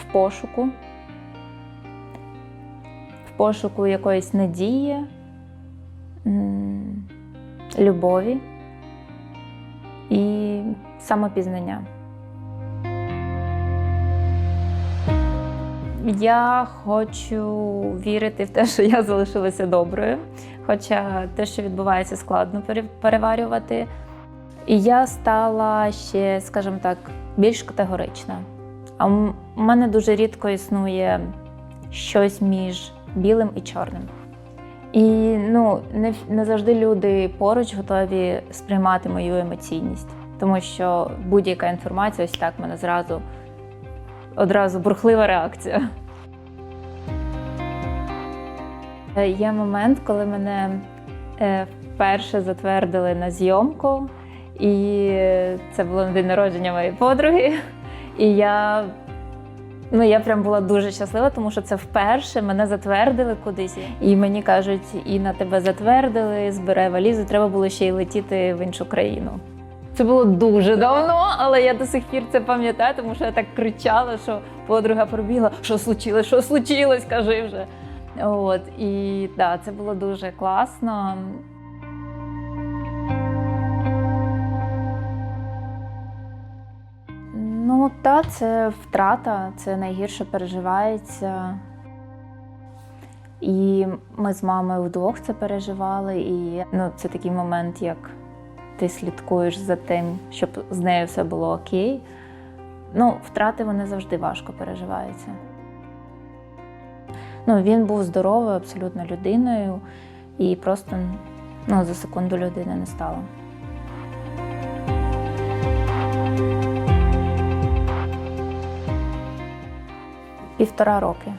В пошуку, в пошуку якоїсь надії, любові і самопізнання. Я хочу вірити в те, що я залишилася доброю, хоча те, що відбувається, складно переварювати. І я стала ще, скажімо так, більш категорична. А у мене дуже рідко існує щось між білим і чорним. І ну, не, не завжди люди поруч готові сприймати мою емоційність, тому що будь-яка інформація, ось так в мене зразу одразу бурхлива реакція. Е, Є момент, коли мене е, вперше затвердили на зйомку, і це було на день народження моєї подруги. І я, ну, я прям була дуже щаслива, тому що це вперше мене затвердили кудись. І мені кажуть, Інна, тебе затвердили, збирай валізу, треба було ще й летіти в іншу країну. Це було дуже давно, але я до сих пір це пам'ятаю, тому що я так кричала, що подруга пробігла, що случилось, що случилось, кажи вже. От, і так, це було дуже класно. Ну, та, це втрата, це найгірше переживається. І ми з мамою вдвох це переживали. І ну, це такий момент, як ти слідкуєш за тим, щоб з нею все було окей. Ну, втрати вони завжди важко переживаються. Ну, він був здоровою абсолютно людиною, і просто ну, за секунду людини не стало. Півтора роки.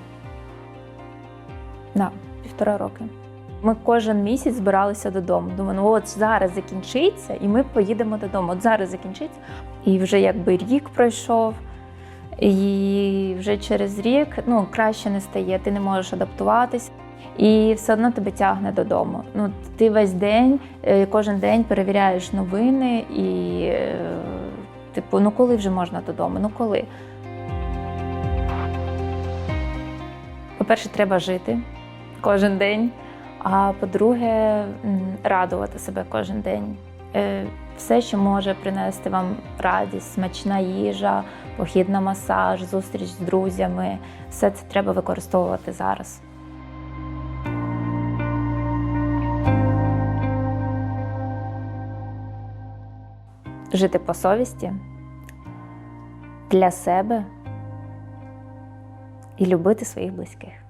Да, півтора роки. Ми кожен місяць збиралися додому. Думаю, ну от зараз закінчиться, і ми поїдемо додому. От зараз закінчиться. І вже якби рік пройшов, і вже через рік ну, краще не стає, ти не можеш адаптуватись. І все одно тебе тягне додому. Ну, ти весь день, е, кожен день перевіряєш новини і, е, типу, ну коли вже можна додому? Ну коли? По-перше, треба жити кожен день. А по-друге, радувати себе кожен день. Е, Все, що може принести вам радість, смачна їжа, похід на масаж, зустріч з друзями, все це треба використовувати зараз. Жити по совісті для себе і любити своїх близьких.